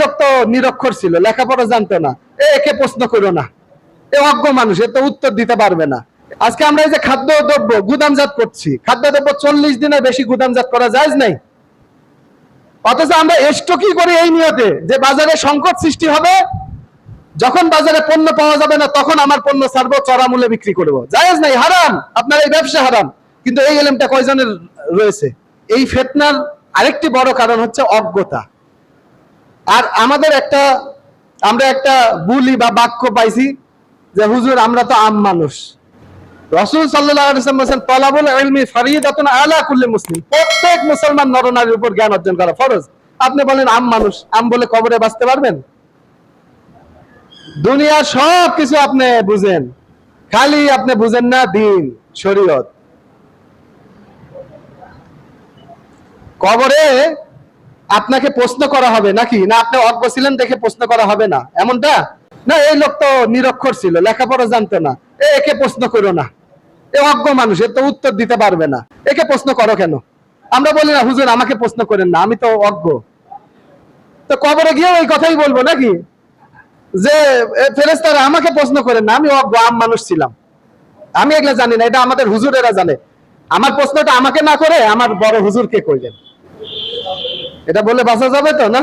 লোক তো নিরক্ষর ছিল, লেখাপড়া জানতো না। একে প্রশ্ন করো না। এ অজ্ঞ মানুষ, এ তো উত্তর দিতে পারবে না। আজকে আমরা এই যে খাদ্য দ্রব্য, গুদামজাত করছি। খাদ্য দ্রব্য চল্লিশ দিনের বেশি গুদামজাত করা যায় নাই। অথচ আমরা স্টকি করি এই নিয়তে যে বাজারে সংকট সৃষ্টি হবে, যখন বাজারে পণ্য পাওয়া যাবে না, তখন আমার পণ্য ছাড়বো, চড়া মূল্যে বিক্রি করব। জায়েজ নাই, হারাম। আপনার এই ব্যবসা হারাম। কিন্তু এই এলেমটা কয়জনের রয়েছে? এই ফেতনার আরেকটি বড় কারণ হচ্ছে অজ্ঞতা। আর আমাদের একটা, আমরা একটা বুলি বা বাক্য পাইছি যে, হুজুর, আমরা তো আম মানুষ। রসুল মুসলিম। প্রত্যেক মুসলমান নরনারীর উপর জ্ঞান অর্জন করা ফরজ। আপনি বলেন, আম মানুষ। আম বলে কবরে বাঁচতে পারবেন? সব কিছু আপনি বুঝেন। খালি আপনি বুঝেন না দিন, শরীয়ত। কবরে আপনাকে প্রশ্ন করা হবে নাকি? না, আপনি অজ্ঞ ছিলেন দেখে প্রশ্ন করা হবে না। এমনটা? না, এই লোক তো নিরক্ষর ছিল, লেখাপড়া জানতো না। একে প্রশ্ন করো না। এ অজ্ঞ মানুষ এ তো উত্তর দিতে পারবে না। একে প্রশ্ন করো কেন? আমরা বলি না, হুজুর, আমাকে প্রশ্ন করেন না, আমি তো অজ্ঞ। তো কবরে গিয়ে ওই কথাই বলব নাকি? যে ফেরেস্তারা আমাকে প্রশ্ন করেন না, আমি অজ্ঞ, আম মানুষ ছিলাম। আমি এগুলো জানি না, এটা আমাদের হুজুরেরা জানে। আমার প্রশ্নটা আমাকে না করে, আমার বড় হুজুরকে করলেন এটা বলে বাঁচা যাবে তো না?